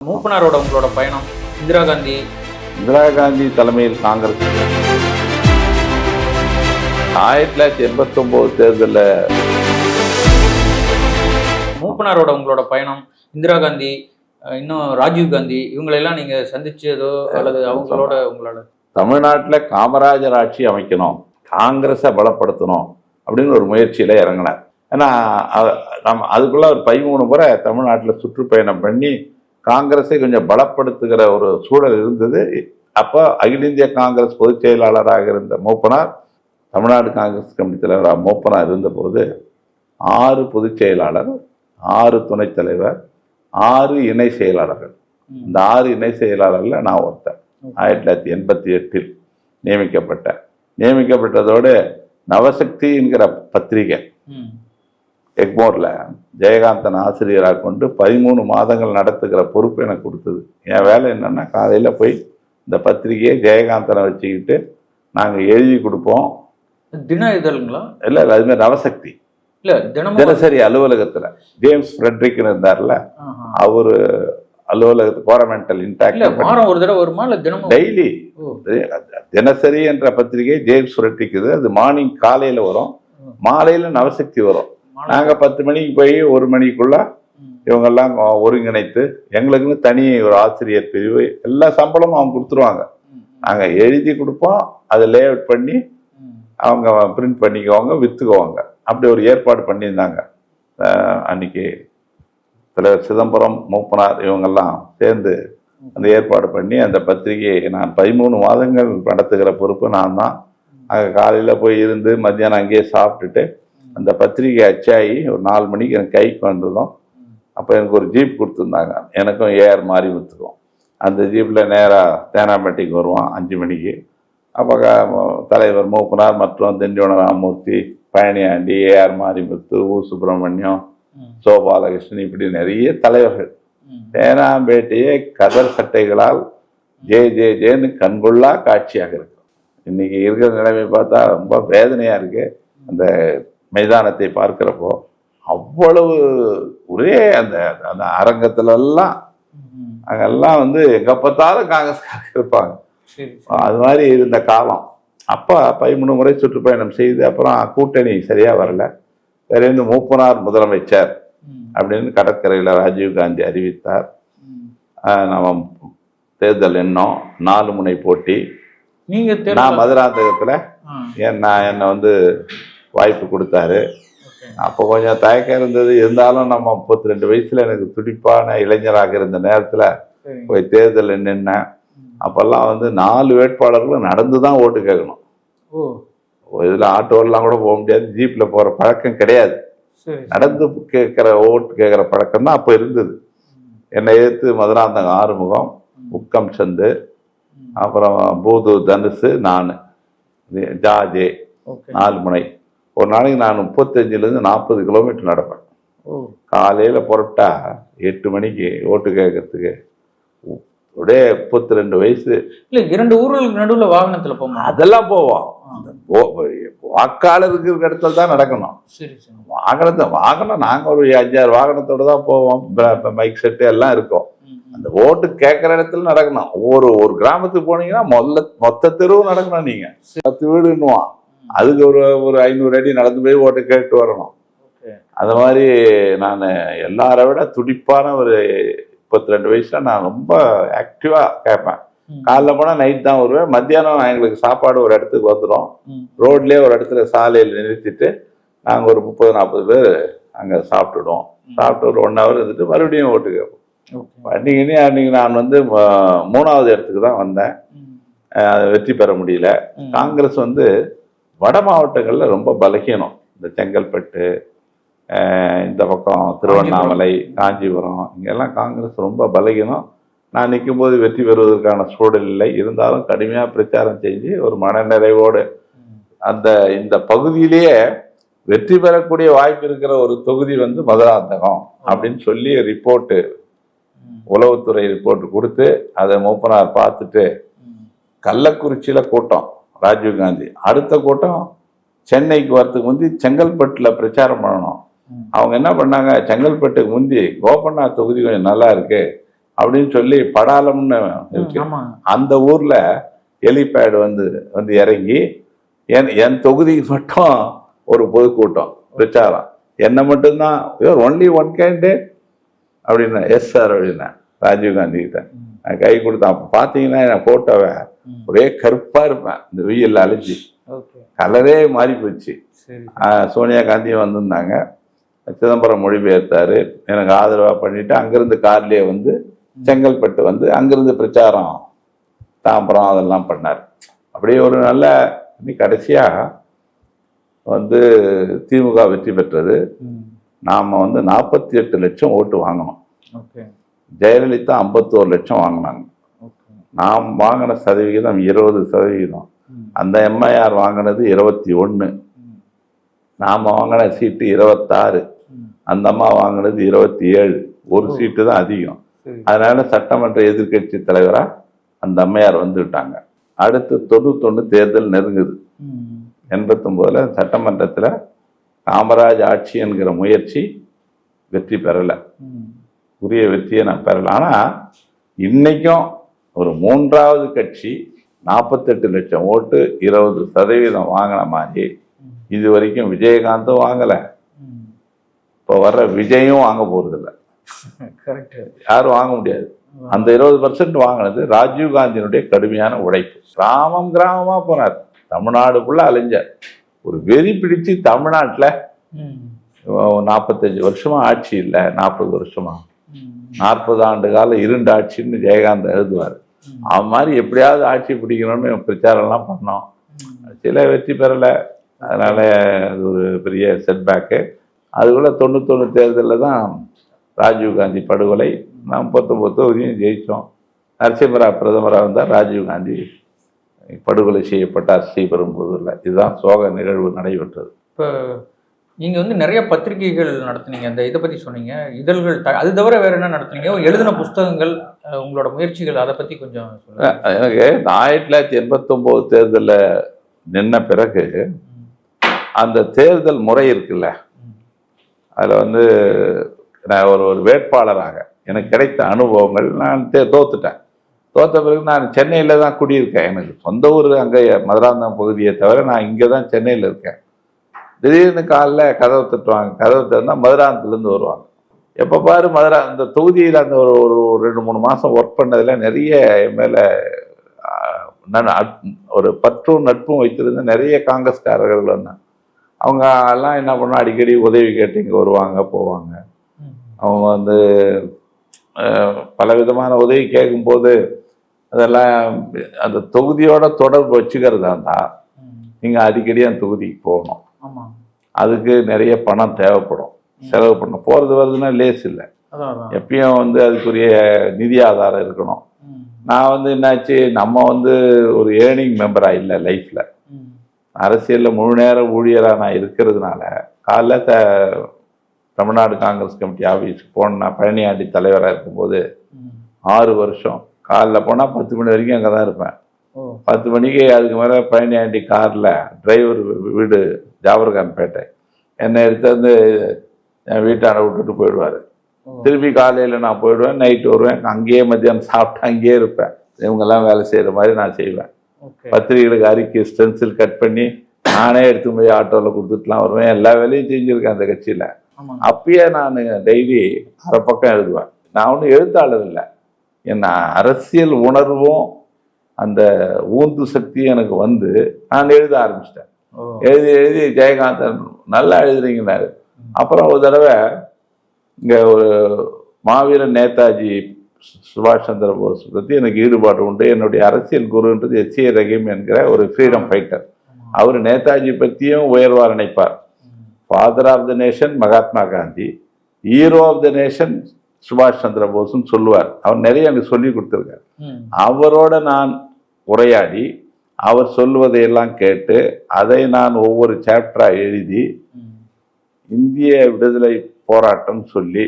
மூப்பனாரோட உங்களோட பயணம்? இந்திரா காந்தி. இந்திரா காந்தி தலைமையில் காங்கிரஸ். ஆயிரத்தி தொள்ளாயிரத்தி எண்பத்தி ஒன்பது தேர்தலில் மூப்பனாரோட உங்களோட பயணம் இந்திரா காந்தி இன்னும் ராஜீவ் காந்தி இவங்களெல்லாம் நீங்க சந்திச்சதோ அல்லது அவங்களோட உங்களோட தமிழ்நாட்டில் காமராஜர் ஆட்சி அமைக்கணும் காங்கிரஸை பலப்படுத்தணும் அப்படின்னு ஒரு முயற்சியில் இறங்கினார் ஏன்னா நம்ம அதுக்குள்ள ஒரு பதிமூணு முறை தமிழ்நாட்டில் சுற்றுப்பயணம் பண்ணி காங்கிரஸை கொஞ்சம் பலப்படுத்துகிற ஒரு சூழல் இருந்தது. அப்போ அகில இந்திய காங்கிரஸ் பொதுச் செயலாளராக இருந்த மூப்பனார் தமிழ்நாடு காங்கிரஸ் கமிட்டி தலைவராக மூப்பனார் இருந்தபோது ஆறு பொதுச் செயலாளர் ஆறு துணைத் தலைவர் ஆறு இணை செயலாளர்கள். இந்த ஆறு இணை செயலாளர்ல நான் ஒருத்தன். ஆயிரத்தி தொள்ளாயிரத்தி எண்பத்தி எட்டில் நியமிக்கப்பட்டேன் நியமிக்கப்பட்டதோடு நவசக்தி என்கிற பத்திரிகை. எக்மோர்ல ஜெயகாந்தன் ஆசிரியராக கொண்டு பதிமூணு மாதங்கள் நடத்துகிற பொறுப்பு எனக்கு கொடுத்தது. என் வேலை என்னன்னா காலையில போய் இந்த பத்திரிகையை ஜெயகாந்தனை வச்சுக்கிட்டு நாங்கள் எழுதி கொடுப்போம். தின இதழுங்களா? இல்லை இல்லை அதுமாதிரி நவசக்தி. இல்ல தினசரி அலுவலகத்துல. ஜேம்ஸ் ஃப்ரெட்ரிக்னு இருந்தார்ல. அவரு அலுவலகத்து கோரமெண்டல் இன்டாக்ட் வாரம் ஒரு தடவை வருமா? இல்ல தினமும் டெய்லி. தினசரி என்ற பத்திரிகை ஜேம்ஸ் ஃப்ரெட்ரிக்குது அது மார்னிங் காலையில வரும். மாலையில நவசக்தி வரும். நாங்க பத்து மணிக்கு போய் ஒரு மணிக்குள்ள. இவங்கெல்லாம் ஒருங்கிணைத்து எங்களுக்குன்னு தனி ஒரு ஆசிரியர் பிரிவு எல்லா சம்பளமும் அவங்க கொடுத்துருவாங்க ம். நாங்க எழுதி கொடுப்போம் அதை லே அவுட் பண்ணி. அவங்க பிரிண்ட் பண்ணிக்குவாங்க வித்துக்குவாங்க அப்படி ஒரு ஏற்பாடு பண்ணியிருந்தாங்க அன்னைக்கு தலைவர் சிதம்பரம் மூப்பனார் இவங்கெல்லாம் சேர்ந்து அந்த ஏற்பாடு பண்ணி அந்த பத்திரிகையை நான் பதிமூணு மாதங்கள் நடத்துகிற பொறுப்பு நான் தான் அங்கே காலையில் போய் இருந்து மத்தியானம் அங்கேயே சாப்பிட்டுட்டு அந்த பத்திரிகை அச்சாயி ஒரு நாலு மணிக்கு எனக்கு கைக்கு வந்ததும் அப்போ எனக்கு ஒரு ஜீப் கொடுத்துருந்தாங்க. எனக்கும் ஏஆர் மாறி விற்றுருவோம் அந்த ஜீப்பில் நேராக தேனாம்பேட்டைக்கு வருவோம் அஞ்சு மணிக்கு. அப்போ தலைவர் மூப்பனார் மற்றும் திண்டிவன ராமமூர்த்தி பழனியாண்டி ஏஆர் மாரிமுத்து ஊ சுப்பிரமணியம். சோபாலகிருஷ்ணன் இப்படி நிறைய தலைவர்கள். தேனாம்பேட்டையே கதர் சட்டைகளால் ஜே ஜே ஜேன்னு கண்கொள்ளா காட்சியாக இருக்கும் இன்னைக்கு இருக்கிற நிலைமை பார்த்தா ரொம்ப வேதனையா இருக்கு. அந்த மைதானத்தை பார்க்கிறப்போ அவ்வளவு ஒரே அந்த அந்த அரங்கத்துல எல்லாம் ம். அங்கெல்லாம் வந்து எங்க பார்த்தாலும் காங்கிரஸ்காரங்க இருப்பாங்க அது மாதிரி இருந்த காலம் அப்போ பதிமூணு முறை சுற்றுப்பயணம் செய்து அப்புறம் கூட்டணி சரியா வரல வேற இருந்து மூப்பனார் முதலமைச்சர். அப்படின்னு கடற்கரையில் ராஜீவ் காந்தி அறிவித்தார் ம். ஆஹ் நம்ம தேர்தல் எண்ணம் நாலு முனை போட்டி நீங்க நான் மதுராந்தகத்தில் என் நான் என்னை வந்து வாய்ப்பு கொடுத்தாரு. அப்போ கொஞ்சம் தயக்கம் இருந்தது. இருந்தாலும் நம்ம முப்பத்தி ரெண்டு வயசுல எனக்கு துடிப்பான இளைஞராக இருந்த நேரத்தில். போய் தேர்தல் நின்னேன். அப்போல்லாம் வந்து நாலு வேட்பாளர்களும் நடந்து தான் ஓட்டு கேட்கணும். இதில் ஆட்டோலாம் கூட போக முடியாது. ஜீப்பில் போகிற பழக்கம் கிடையாது. நடந்து கேட்குற ஓட்டு கேட்குற பழக்கம் தான் அப்போ இருந்தது. என்னை எதிர்த்து மதுராந்தகம் ஆறுமுகம் உக்கம் சந்து. அப்புறம் பூது தனுசு நான் ஜாஜே நாலு முனை ஒரு நாளைக்கு நான் முப்பத்தஞ்சுலேருந்து நாற்பது கிலோமீட்டர் நடப்பேன். ஓ. காலையில் புறப்பட்டா எட்டு மணிக்கு ஓட்டு கேட்கறதுக்கு அப்படியே முப்பத்தி ரெண்டு வயசு. இல்ல இரண்டு ஊர்களுக்கு நடுவுல வாகனத்துல போமா அதெல்லாம் போவோம். அந்த போ- வாக்காளர் இருக்கிற இடத்துல தான் நடக்கணும். சரி சரி. வாகனத்தை வாகனம் நாங்கள் ஒரு அஞ்சாறு வாகனத்தோட தான் போவோம். மைக் செட்டு எல்லாம் இருக்கும். அந்த ஓட்டு கேட்குற இடத்துல நடக்கணும். ஒவ்வொரு ஒரு கிராமத்துக்கு போனீங்கன்னா முதல்ல மொத்த தெருவும் நடக்கணும் நீங்க. பத்து வீடுன்னுவான். அதுக்கு ஒரு ஒரு ஐநூறு அடி நடந்து போய் ஓட்டு கேட்டு வரணும். அந்த மாதிரி நான் எல்லாரை விட துடிப்பான ஒரு முப்பத்தி ரெண்டு வயசுல நான் ரொம்ப ஆக்டிவா கேட்பேன். காலைல போனால் நைட் தான் வருவேன். மத்தியானம் எங்களுக்கு சாப்பாடு ஒரு இடத்துக்கு வந்துடும். ரோட்லேயே ஒரு இடத்துல சாலையில் நிறுத்திட்டு நாங்கள் ஒரு முப்பது நாற்பது பேர் அங்கே சாப்பிட்டுடுவோம். சாப்பிட்டு ஒரு ஒன் ஹவர் இருந்துட்டு மறுபடியும் ஓட்டு கேட்போம். ஓகே. அன்றைக்கி அன்றைக்கி நான் வந்து மூணாவது இடத்துக்கு தான் வந்தேன். வெற்றி பெற முடியல. காங்கிரஸ் வந்து வட மாவட்டங்களில் ரொம்ப பலகீனம் இந்த செங்கல்பட்டு இந்த பக்கம் திருவண்ணாமலை காஞ்சிபுரம் இங்கெல்லாம் காங்கிரஸ் ரொம்ப பலகீனம் நான் நிற்கும்போது வெற்றி பெறுவதற்கான சூழல் இல்லை இருந்தாலும் கடுமையாக பிரச்சாரம் செஞ்சு ஒரு மனநிறைவோடு. அந்த இந்த பகுதியிலேயே வெற்றி பெறக்கூடிய வாய்ப்பு இருக்கிற ஒரு தொகுதி வந்து மதுராந்தகம் அப்படின்னு சொல்லி ரிப்போர்ட்டு. உளவுத்துறை ரிப்போர்ட் கொடுத்து அதை மூப்பனார் பார்த்துட்டு. கள்ளக்குறிச்சியில கூட்டம் ராஜீவ் காந்தி. அடுத்த கூட்டம் சென்னைக்கு வரதுக்கு முந்தி செங்கல்பட்டுல பிரச்சாரம் பண்ணணும். அவங்க என்ன பண்ணாங்க? செங்கல்பட்டுக்கு முந்தி கோபண்ணா தொகுதி கொஞ்சம் நல்லா இருக்கு அப்படின்னு சொல்லி படாலம்னு இருக்கு. அந்த ஊர்ல ஹெலிபேட் வந்து வந்து இறங்கி என் என் தொகுதிக்கு மட்டும் ஒரு பொதுக்கூட்டம் பிரச்சாரம். என்ன மட்டும்தான் ஒன்லி ஒன் கேண்டேட் அப்படின்னா எஸ் சார் அப்படின்னேன் ராஜீவ் காந்தி கிட்ட. நான் கை கொடுத்தேன். அப்போ பார்த்தீங்கன்னா என் போட்டோவை ம். ஒரே கருப்பா இருப்பேன். இந்த வெயில் அழிஞ்சு கலரே மாறி போச்சு. சோனியா காந்தியும் வந்திருந்தாங்க. சிதம்பரம் மொழிபெயர்த்தாரு. எனக்கு ஆதரவா பண்ணிட்டு அங்கிருந்து கார்லயே வந்து செங்கல்பட்டு வந்து அங்கிருந்து பிரச்சாரம் தாம்பரம் அதெல்லாம் பண்ணார். அப்படியே ஒரு நல்ல இன்னி கடைசியா வந்து திமுக வெற்றி பெற்றது. நாம வந்து நாற்பத்தி எட்டு லட்சம் ஓட்டு வாங்கினோம் ஜெயலலிதா ஐம்பத்தோரு லட்சம் வாங்கினாங்க. நாம் வாங்கின சதவிகிதம் இருபது சதவிகிதம். அந்த எம்ஐஆர் வாங்கினது இருபத்தி ஒன்று நாம் வாங்கின சீட்டு இருபத்தாறு. அந்த அம்மா வாங்கினது இருபத்தி ஏழு. ஒரு சீட்டு தான் அதிகம். அதனால சட்டமன்ற எதிர்க்கட்சி தலைவரா அந்த அம்மையார் வந்துவிட்டாங்க அடுத்து தொண்ணூத்தொன்று தேர்தல் நெருங்குது. எண்பத்தொம்போதுல சட்டமன்றத்தில் காமராஜ் ஆட்சி என்கிற முயற்சி வெற்றி பெறலை. உரிய வெற்றியை நான் பெறல. ஆனால் இன்னைக்கும் ஒரு மூன்றாவது கட்சி நாற்பத்தெட்டு லட்சம் ஓட்டு இருபது சதவீதம் வாங்கின மாதிரி இது வரைக்கும் விஜயகாந்தும் வாங்கலை. இப்போ வர்ற விஜயும் வாங்க போகிறதில்ல கரெக்ட் யாரும் வாங்க முடியாது. அந்த இருபது பர்சன்ட் வாங்கினது ராஜீவ் காந்தியினுடைய கடுமையான உழைப்பு. கிராமம் கிராமமா போனார். தமிழ்நாடுக்குள்ள அலைஞ்சார் ஒரு வெறி பிடிச்சு தமிழ்நாட்டுல நாற்பத்தஞ்சு வருஷமா ஆட்சி இல்லை நாற்பது வருஷமா. நாற்பது ஆண்டு கால இருண்ட ஆட்சின்னு ஜெயகாந்த் எழுதுவார். அவன் மாதிரி எப்படியாவது ஆட்சி பிடிக்கணும்னு பிரச்சாரம்லாம் பண்ணோம். சில வெற்றி பெறலை. அதனால அது ஒரு பெரிய செட்பேக்கு அதுக்குள்ள தொண்ணூத்தொன்று தேர்தலில் தான் ராஜீவ் காந்தி படுகொலை. நாம் பத்தொம்பது தொகுதியும் ஜெயித்தோம் நரசிம்மராவ் பிரதமராக இருந்தால் ராஜீவ் காந்தி படுகொலை செய்யப்பட்டார் ஸ்ரீபெரும்புதூரில். இதுதான் சோக நிகழ்வு நடைபெற்றது. இப்போ நீங்க வந்து நிறைய பத்திரிகைகள் நடத்துனீங்க. அந்த இதை பத்தி சொன்னீங்க. இதழ்கள் த- அது தவிர வேற என்ன நடத்துனீங்க? எழுதின புஸ்தகங்கள் உங்களோட முயற்சிகள் அதை பத்தி கொஞ்சம் எனக்கு ஆயிரத்தி தொள்ளாயிரத்தி எண்பத்தொம்போது தேர்தலில் நின்ன பிறகு அந்த தேர்தல் முறை இருக்குல்ல அதில் வந்து நான் ஒரு ஒரு வேட்பாளராக எனக்கு கிடைத்த அனுபவங்கள் நான் தே தோத்துட்டேன். தோத்த பிறகு நான் சென்னையில் தான் குடியிருக்கேன். எனக்கு சொந்த ஊர் அங்கே மதுராந்தகம் பகுதியை தவிர நான் இங்கே தான் சென்னையில் இருக்கேன். திடீர்னு காலைல கதவை தட்டுவாங்க. கதவை திறந்தால் மதுராந்தத்துலேருந்து வருவாங்க. எப்போ பாரு மதுரா இந்த தொகுதியில் அந்த ஒரு ஒரு ரெண்டு மூணு மாதம் ஒர்க் பண்ணதில் நிறைய என் மேலே ஒரு பற்றும் நட்பும் வைத்திருந்த நிறைய காங்கிரஸ்காரர்கள் வந்தாங்க அவங்க எல்லாம் என்ன பண்ணா அடிக்கடி உதவி கேட்டு இங்கே வருவாங்க போவாங்க. அவங்க வந்து அஹ், பலவிதமான உதவி கேட்கும்போது அதெல்லாம் அந்த தொகுதியோட தொடர்பு வச்சுக்கிறதா இருந்தால். நீங்கள் அடிக்கடி அந்த தொகுதிக்கு போகணும். அதுக்கு நிறைய பணம் தேவைப்படும். செலவு பண்ணணும். போகிறது வருதுன்னா லேஸ் இல்லை. எப்பயும் வந்து அதுக்குரிய நிதி ஆதாரம் இருக்கணும். நான் வந்து என்னாச்சு நம்ம வந்து ஒரு ஏர்னிங் மெம்பராக இல்லை லைஃப்பில் அரசியலில் முழு நேர ஊழியராக நான் இருக்கிறதுனால காலைல த தமிழ்நாடு காங்கிரஸ் கமிட்டி ஆஃபீஸுக்கு போனேன் நான் பழனியாண்டி தலைவராக இருக்கும்போது. ஆறு வருஷம். காலைல போனால் பத்து மணி வரைக்கும் அங்கே தான் இருப்பேன் பத்து மணிக்கு அதுக்கு மேலே பழனியாண்டி காரில் டிரைவர் வீடு ஜாபர்கான்பேட்டை என்னை எடுத்து வந்து என் வீட்டாண்ட விட்டுட்டு போயிடுவார். திருப்பி காலையில் நான் போயிடுவேன் நைட்டு வருவேன் அங்கேயே மத்தியானம் சாப்பிட்டு அங்கேயே இருப்பேன். இவங்கெல்லாம் வேலை செய்கிற மாதிரி நான் செய்வேன். பத்திரிகைகளுக்கு அறிக்கை ஸ்டென்சில் கட் பண்ணி நானே எடுத்து போய் ஆட்டோவில் கொடுத்துட்டுலாம் வருவேன். எல்லா வேலையும் செஞ்சுருக்கேன் அந்த கட்சியில். அப்பயே நான் டெய்லி அரை பக்கம் எழுதுவேன். நான் ஒன்றும் எழுத்தாளர் இல்லை. என் அரசியல் உணர்வும் அந்த ஊந்து சக்தியும் எனக்கு வந்து நான் எழுத ஆரம்பிச்சிட்டேன். எழுதி எழுதி ஜெயகாந்தன் நல்லா எழுதுறீங்கன்னாரு அப்புறம் ஒரு தடவை இங்கே ஒரு மாவீரன் நேதாஜி சுபாஷ் சந்திர போஸ் பற்றி எனக்கு ஈடுபாடு உண்டு. என்னுடைய அரசியல் குருன்றது எச் ஏ ரஹீம் என்கிற ஒரு ஃப்ரீடம் ஃபைட்டர். அவர் நேதாஜி பற்றியும் உயர்வா நினைப்பார். Father of the nation Mahatma Gandhi. Hero of the nation சுபாஷ் சந்திர போஸ்ன்னு சொல்லுவார். அவர் நிறைய எனக்கு சொல்லி கொடுத்துருக்காரு. அவரோட நான் உரையாடி அவர் சொல்லுவதையெல்லாம் கேட்டு அதை நான் ஒவ்வொரு சாப்டராக எழுதி இந்திய விடுதலை போராட்டம் சொல்லி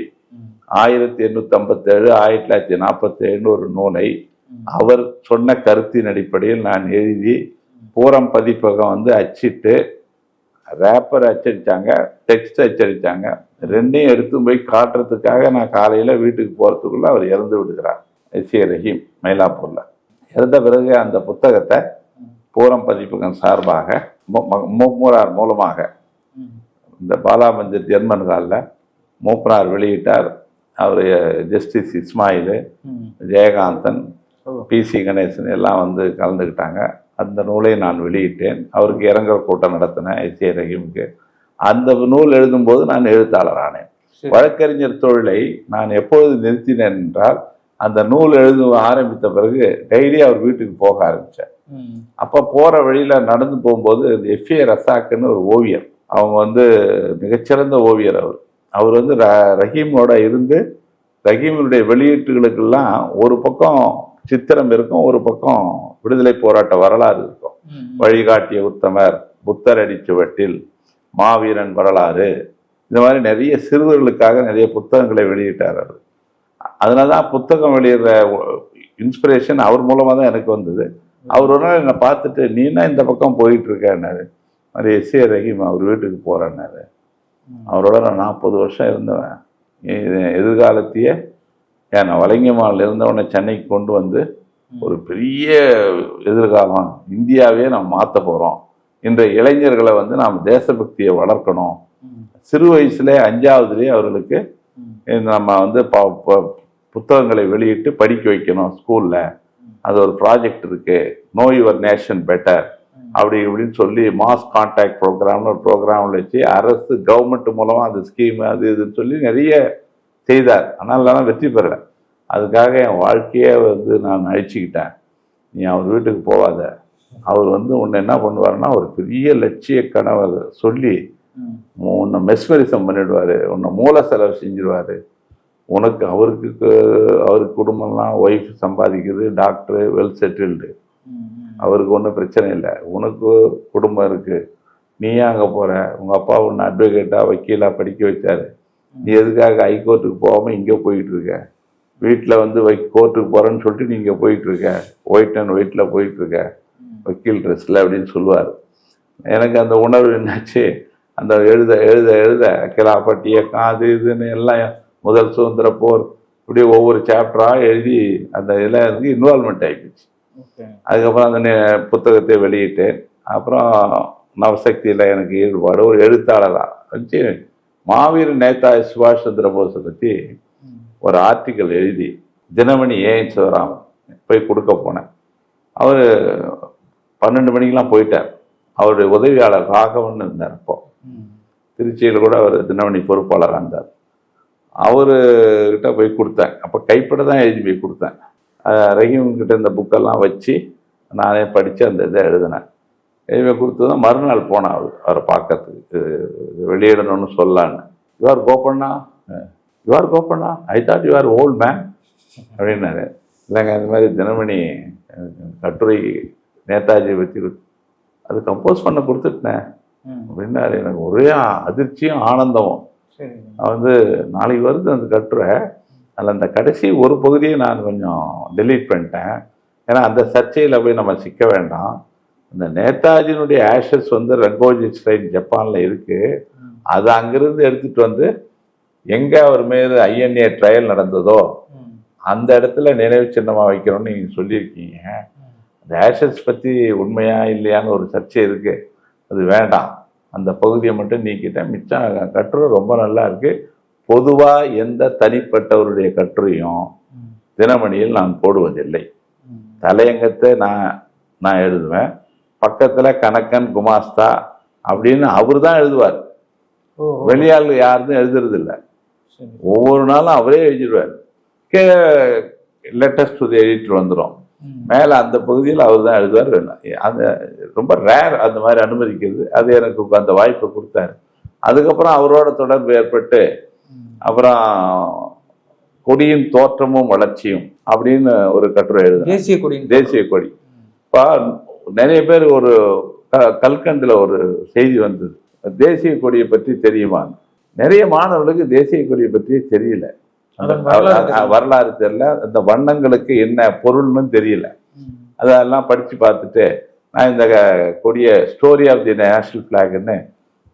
ஆயிரத்தி எண்ணூத்தி ஐம்பத்தேழு ஆயிரத்தி தொள்ளாயிரத்தி நாற்பத்தேழுன்னு ஒரு நூலை அவர் சொன்ன கருத்தின் அடிப்படையில் நான் எழுதி பூரம் பதிப்பகம் வந்து அச்சிட்டு ரேப்பர் அச்சடிச்சாங்க டெக்ஸ்ட் அச்சடித்தாங்க ரெண்டையும் எடுத்து போய் காட்டுறதுக்காக நான் காலையில் வீட்டுக்கு போகிறதுக்குள்ள அவர் இறந்து விடுகிறார். எஸ் ஏ ரஹீம் மயிலாப்பூரில். இறந்த பிறகு அந்த புத்தகத்தை பூரம் பதிப்பகம் சார்பாக மூப்பனார் மூலமாக இந்த பாலாமஞ்சர் ஜெர்மன் காலில் மூப்பனார் வெளியிட்டார். அவர் ஜஸ்டிஸ் இஸ்மாயில் ஜெயகாந்தன் பிசி கணேசன் எல்லாம் வந்து கலந்துக்கிட்டாங்க. அந்த நூலை நான் வெளியிட்டேன். அவருக்கு இரங்கல் கூட்டம் நடத்தினேன் எஸ் ஏ ரஹீமுக்கு. அந்த நூல் எழுதும்போது நான் எழுத்தாளர் ஆனேன். வழக்கறிஞர் தொழிலை நான் எப்பொழுது நிறுத்தினேன் என்றால் அந்த நூல் எழுத ஆரம்பித்த பிறகு டெய்லி அவர் வீட்டுக்கு போக ஆரம்பித்தேன். அப்போ போகிற வழியில் நடந்து போகும்போது எஃப்ஏ ரசாக்குன்னு ஒரு ஓவியர். அவங்க வந்து மிகச்சிறந்த ஓவியர் அவர். அவர் வந்து ர ரஹீமோட இருந்து ரஹீமினுடைய வெளியீட்டுகளுக்கெல்லாம் ஒரு பக்கம் சித்திரம் இருக்கும் ஒரு பக்கம் விடுதலை போராட்ட வரலாறு இருக்கும். வழிகாட்டிய உத்தமர் புத்தர் அடிச்சுவட்டில் மாவீரன் வரலாறு இந்த மாதிரி நிறைய சிறுவர்களுக்காக நிறைய புத்தகங்களை வெளியிட்டார் அவர். அதனால தான் புத்தகம் வெளியிடுற இன்ஸ்பிரேஷன் அவர் மூலமாக தான் எனக்கு வந்தது. அவர் ஒரு நாள் என்னை பார்த்துட்டு நீ என்ன இந்த பக்கம் போயிட்டு இருக்கேன்னாரு மாதிரி எஸ் ஏ ரஹீம் அவர் வீட்டுக்கு போகிறேன்னாரு அவரோட நான் நாற்பது வருஷம் இருந்தவன். எதிர்காலத்தையே ஏன் நான் வலங்கியமானில் இருந்தவனை சென்னைக்கு கொண்டு வந்து ஒரு பெரிய எதிர்காலம் இந்தியாவே நாம் மாற்ற போகிறோம் இன்றைய இளைஞர்களை வந்து நாம் தேசபக்தியை வளர்க்கணும். சிறு வயசுல அஞ்சாவதுலேயே அவர்களுக்கு நம்ம வந்து ப- புத்தகங்களை வெளியிட்டு படிக்க வைக்கணும் ஸ்கூல்ல. அது ஒரு ப்ராஜெக்ட் இருக்கு. நோ யுவர் நேஷன் பெட்டர் அப்படி இப்படின்னு சொல்லி மாஸ் கான்டாக்ட் ப்ரோக்ராம்னு ஒரு ப்ரோக்ராம் வச்சு அரசு கவர்மெண்ட் மூலமா அந்த ஸ்கீம் அது இதுன்னு சொல்லி நிறைய செய்தார். ஆனால் நான் வெற்றி பெறலை. அதுக்காக என் வாழ்க்கையே வந்து நான் அழிச்சுக்கிட்டேன். நீ அவர் வீட்டுக்கு போகாத அவர் வந்து உன்னை என்ன பண்ணுவாருன்னா ஒரு பெரிய லட்சிய கனவை சொல்லி. உன்னை மெஸ்மரிசம் பண்ணிடுவார். உன்னை மூல செலவு செஞ்சிருவாரு. உனக்கு அவருக்கு அவருக்கு குடும்பம்லாம் ஒய்ஃப் சம்பாதிக்குது டாக்டரு வெல் செட்டில்டு. அவருக்கு ஒன்றும் பிரச்சனை இல்லை. உனக்கு குடும்பம் இருக்கு. நீ ஏன் அங்கே போற? உங்க அப்பா உன்னை அட்வொகேட்டா வக்கீலா படிக்க வச்சாரு. நீ எதுக்காக ஹைகோர்ட்டுக்கு போகாம இங்கே போயிட்டு இருக்க? வீட்டில் வந்து வை கோர்ட்டுக்கு போறேன்னு சொல்லிட்டு நீ இங்கே போயிட்டு இருக்க. ஒயிட் அண்ட் ஒயிட்ல போயிட்டு இருக்க. வக்கீல் ட்ரெஸ்ல அப்படின்னு சொல்லுவார். எனக்கு அந்த உணர்வு என்னாச்சு? அந்த எழுத எழுத எழுத கிலாப்பட்டி இயக்கம் அது இதுன்னு எல்லாம் முதல் சுதந்திர போர் இப்படி ஒவ்வொரு சாப்டராக எழுதி அந்த இதில் வந்து இன்வால்மெண்ட் ஆகிடுச்சு அதுக்கப்புறம் அந்த புத்தகத்தை வெளியிட்டேன் அப்புறம் நவசக்தியில் எனக்கு ஈடுபாடு ஒரு எழுத்தாளராக வச்சு மாவீர நேதாஜி சுபாஷ் சந்திர போஸை பற்றி. ஒரு ஆர்டிக்கல் எழுதி தினமணி ஏன் சிவராம் போய் கொடுக்க போனேன். அவர் பன்னெண்டு மணிக்கெலாம் போயிட்டார். அவருடைய உதவியாளர் ராகவன் இருந்தார் அப்போ. திருச்சியில் கூட அவர் தினமணி பொறுப்பாளராக இருந்தார். அவர்கிட்ட போய் கொடுத்தேன். அப்போ கைப்பட தான் எழுதி போய் கொடுத்தேன். அஹ் ரஹீம் கிட்ட இந்த புக்கெல்லாம் வச்சு நானே படித்து அந்த இதை எழுதினேன். எழுதி போய் கொடுத்ததும் மறுநாள் போனேன் அவர் அவரை பார்க்கறதுக்கு வெளியிடணும்னு சொல்லலான்னு your Gopanna your Gopanna I thought you're old man அப்படின்னாரு. இல்லைங்க இந்த மாதிரி தினமணி கட்டுரை நேதாஜி பற்றி அது கம்போஸ் பண்ண கொடுத்துட்டேன். அப்படின்னாரு. எனக்கு ஒரே அதிர்ச்சியும் ஆனந்தமும். வந்து நாளைக்கு வருது அந்த கட்டுரை அதில் அந்த கடைசி ஒரு பகுதியை நான் கொஞ்சம் டெலீட் பண்ணிட்டேன். ஏன்னா அந்த சர்ச்சையில் போய் நம்ம சிக்க வேண்டாம். இந்த நேதாஜினுடைய ஆஷஸ் வந்து ரங்கோஜி ஸ்ட்ரைன் ஜப்பானில் இருக்குது. அதை அங்கிருந்து எடுத்துட்டு வந்து எங்கே அவர் மேலே ஐஎன்ஏ ட்ரையல் நடந்ததோ. அந்த இடத்துல நினைவு சின்னமாக வைக்கணும்னு நீங்கள் சொல்லியிருக்கீங்க. அந்த ஆஷஸ் பற்றி உண்மையா இல்லையான்னு ஒரு சர்ச்சை இருக்கு. அது வேண்டாம். அந்த பகுதியை மட்டும் நீக்கிட்டேன் மிச்சம் கட்டுரை ரொம்ப நல்லா இருக்கு பொதுவாக எந்த தனிப்பட்டவருடைய கட்டுரையும். தினமணியில் நான் போடுவதில்லை. தலையங்கத்தை நான் நான் எழுதுவேன் பக்கத்தில் கணக்கன் குமாஸ்தா அப்படின்னு அவர் தான் எழுதுவார். வெளியாள் யாருக்கும் எழுதுறது இல்ல சரி ஒவ்வொரு நாளும் அவரே எழுதிடுவார் கே லெட்டஸ்ட் டு தி எடிட்டர் வந்துடும். மேலே அந்த பகுதியில் அவர் தான் எழுதுவார். வேணும் அந்த ரொம்ப ரேர் அந்த மாதிரி அனுமதிக்கிறது. அது எனக்கு அந்த வாய்ப்பை கொடுத்தாரு. அதுக்கப்புறம் அவரோட தொடர்பு ஏற்பட்டு. அப்புறம் கொடியின் தோற்றமும் வளர்ச்சியும் அப்படின்னு ஒரு கட்டுரை எழுதுனேன் தேசிய கொடியின் தேசிய கொடி. இப்போ நிறைய பேர் ஒரு கல்கண்டில் ஒரு செய்தி வந்தது. தேசிய கொடியை பற்றி தெரியுமா நிறைய மாணவர்களுக்கு தேசிய கொடியை பற்றி தெரியல. வரலாறு தெரியல. அந்த வண்ணங்களுக்கு என்ன பொருள்னு தெரியல. அதெல்லாம் படித்து பார்த்துட்டு நான் இந்த கொடிய ஸ்டோரி ஆஃப் தி நேஷனல் ஃப்ளாக்னு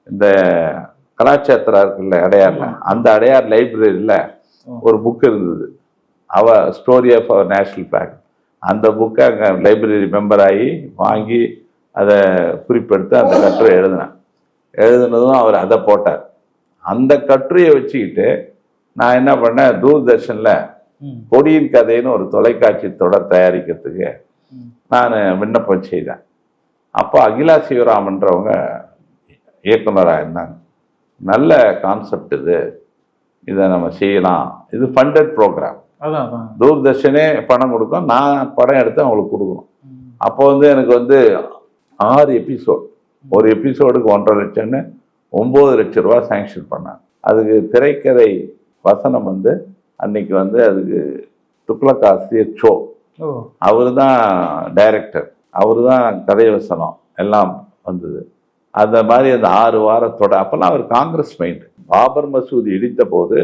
இந்த கலாச்சேத்திரா இருக்குல்ல அடையார்ல அந்த அடையார் லைப்ரரியில் ஒரு புக் இருந்தது. அவ story of our national flag அந்த புக்கை அங்கே லைப்ரரி மெம்பர் ஆகி வாங்கி அதை குறிப்பெடுத்து அந்த கட்டுரை எழுதினேன். எழுதுனதும் அவர் அதை போட்டார். அந்த கட்டுரையை வச்சுக்கிட்டு நான் என்ன பண்ணேன் தூர்தர்ஷனில் ம். கொடியின் கதைன்னு ஒரு தொலைக்காட்சி தொடர் தயாரிக்கிறதுக்கு. நான் விண்ணப்பம் செய்தேன். அப்போ அகிலா சிவராமன்றவங்க இயக்குனராக இருந்தாங்க. நல்ல கான்செப்ட் இது. இதை நம்ம செய்யலாம். இது ஃபண்டட் ப்ரோக்ராம் தூர்தர்ஷனே பணம் கொடுக்கும். நான் படம் எடுத்து அவங்களுக்கு கொடுக்கணும். அப்போ வந்து எனக்கு வந்து ஆறு எபிசோட் ஒரு எபிசோடுக்கு ஒன்றரை லட்சம்னு ஒம்பது லட்ச ரூபா சேங்ஷன் பண்ணாங்க. அதுக்கு திரைக்கதை வசனம் வந்து அன்னைக்கு வந்து அதுக்கு துக்ளக் ஆசிரியர் சோ. ஓ. அவர் தான் டைரக்டர் அவர் தான் கதை வசனம் எல்லாம் வந்தது. அந்த மாதிரி அந்த ஆறு வாரத்தோட அப்போல்லாம் அவர் காங்கிரஸ் மைண்ட் பாபர் மசூதி இடித்த போது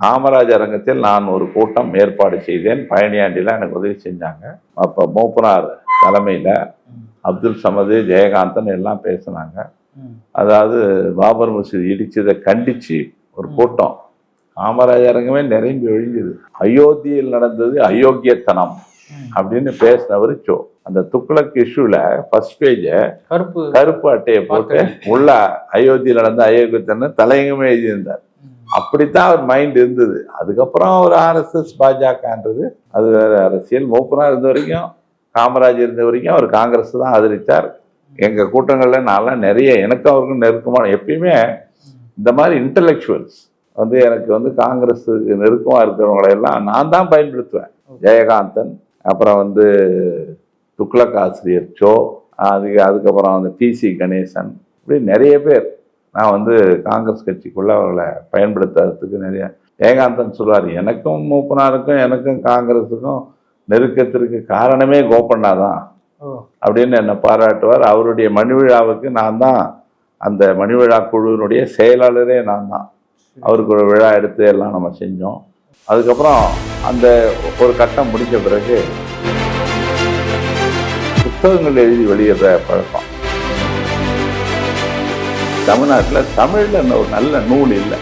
காமராஜ் அரங்கத்தில் நான் ஒரு கூட்டம் ஏற்பாடு செய்தேன். பழனியாண்டியில் எனக்கு உதவி செஞ்சாங்க. அப்போ மூப்பனார் தலைமையில். அப்துல் சமது ஜெயகாந்தன் எல்லாம் பேசினாங்க. அதாவது பாபர் மசூதி இடிச்சதை கண்டிச்சு ஒரு கூட்டம். காமராஜ் அரங்கமே நிரம்பி ஒழிஞ்சுது அயோத்தியில் நடந்தது அயோக்கியத்தனம். அப்படின்னு பேசினவர் சோ அந்த துக்ளக் இஷ்யூல ஃபர்ஸ்ட் பேஜை கருப்பு கருப்பு அட்டையை போட்டு உள்ள அயோத்தியில் நடந்த அயோக்கியத்தனம் தலையங்கமே எழுதியிருந்தார். அப்படித்தான் அவர் மைண்ட் இருந்தது. அதுக்கப்புறம் அவர் ஆர்எஸ்எஸ் பாஜகன்றது. அது வேற அரசியல். மூப்பனா இருந்த வரைக்கும் காமராஜ் இருந்த வரைக்கும் அவர் காங்கிரஸ் தான் ஆதரித்தார் எங்க கூட்டங்கள்ல நான்லாம் நிறைய எனக்கும் அவருக்கும் நெருக்கமான எப்பயுமே இந்த மாதிரி இன்டலெக்சுவல்ஸ் வந்து எனக்கு வந்து காங்கிரஸ் நெருக்கமா இருக்கிறவங்களை எல்லாம் நான் தான் பயன்படுத்துவேன். ஜெயகாந்தன் அப்புறம் வந்து துக்ளக் ஆசிரியர் சோ அதுக்கு அதுக்கப்புறம் வந்து டிசி கணேசன் இப்படி நிறைய பேர். நான் வந்து காங்கிரஸ் கட்சிக்குள்ள அவர்களை பயன்படுத்துறதுக்கு நிறைய ஜெயகாந்தன் சொல்வார் எனக்கும் மூப்பனாருக்கும் எனக்கும் காங்கிரஸுக்கும் நெருக்கத்திற்கு காரணமே கோபண்ணா தான். அப்படின்னு என்னை பாராட்டுவார். அவருடைய மணிவிழாவுக்கு நான் தான் அந்த மணிவிழா குழுவினுடைய செயலாளரே நான் தான். அவருக்கு ஒரு விழா எடுத்து எல்லாம் நம்ம செஞ்சோம். அதுக்கப்புறம் அந்த ஒரு கட்டம் முடிஞ்ச பிறகு புத்தகங்கள் எழுதி வெளியிடுற பழக்கம். தமிழ்நாட்டில் தமிழில் ஒரு நல்ல நூல் இல்லை.